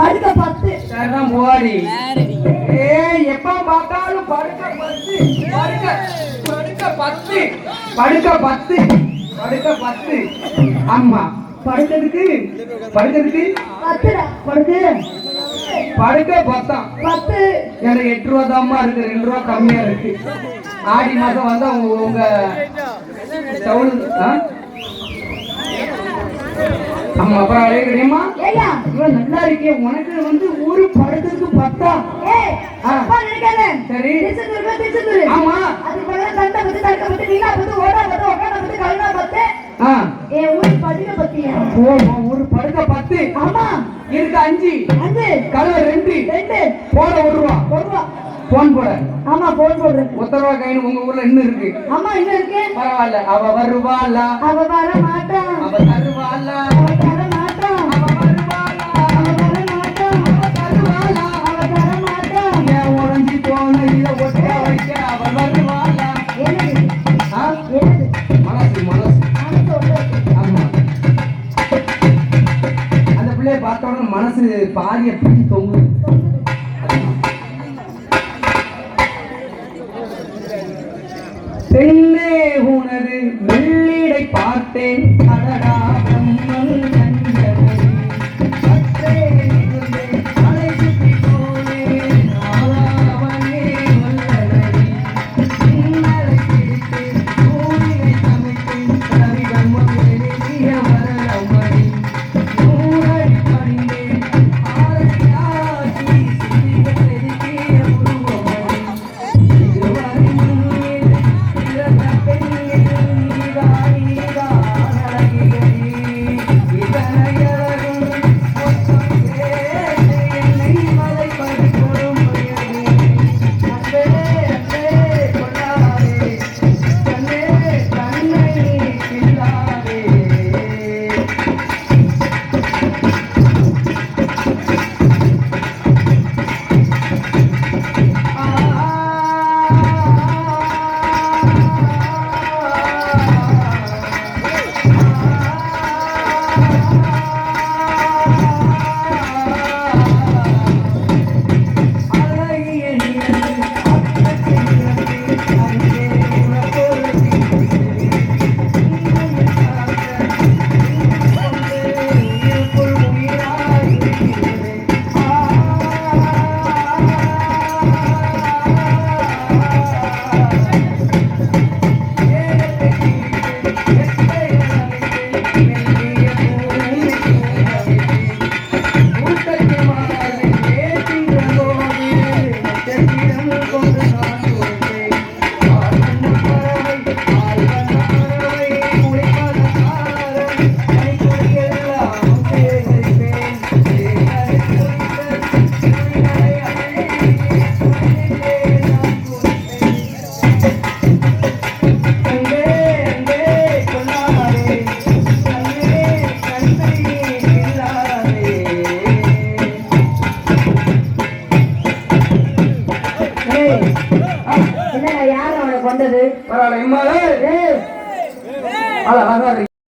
படுக்க பத்து சரிதான் போடி ஏய் எப்ப பார்த்தாலும் படுக்க பத்து படுக்க படுக்க பத்து படுக்க பத்து படுக்க பத்து ஆமா படுக்கிறதுக்கு படுக்கிறதுக்கு. படுக்கு படுக்க பத்தாம் பத்து. எனக்கு எட்டு ரூபா தாம்மா இருக்கு ரெண்டு ரூபா கம்மியா இருக்கு. ஆடி மாசம் வந்தா உங்க உங்க சவுல் ஆமா அப்புறம் தெரியுமா இவன் நல்லா இருக்கே. உனக்கு வந்து ஒரு படத்துக்கு பத்தா? சரி. ஆமா. அது போல தண்டை பத்து தடுக்க பத்து நீலா பத்து ஓடா பத்து ஒக்காட பத்து கழுனா பத்து என் ஊர் படுக்க பத்தியா? ஓ ஒரு படுக்க பத்து. ஆமா. இருக்கு அஞ்சு. அஞ்சு. கலவை ரெண்டு. ரெண்டு. போட ஒரு ரூபா. ஒரு ரூபா. போன் போட. ஆமா போன் போடுறது. ஒத்த ரூபா உங்க ஊர்ல இன்னும் இருக்கு. ஆமா இன்னும் இருக்கு. பரவாயில்ல. அவ வருவாள? அவ வர பெண்ணே உனது Yeah. என்ன யார் அவனை கொண்டது பரவாயில்ல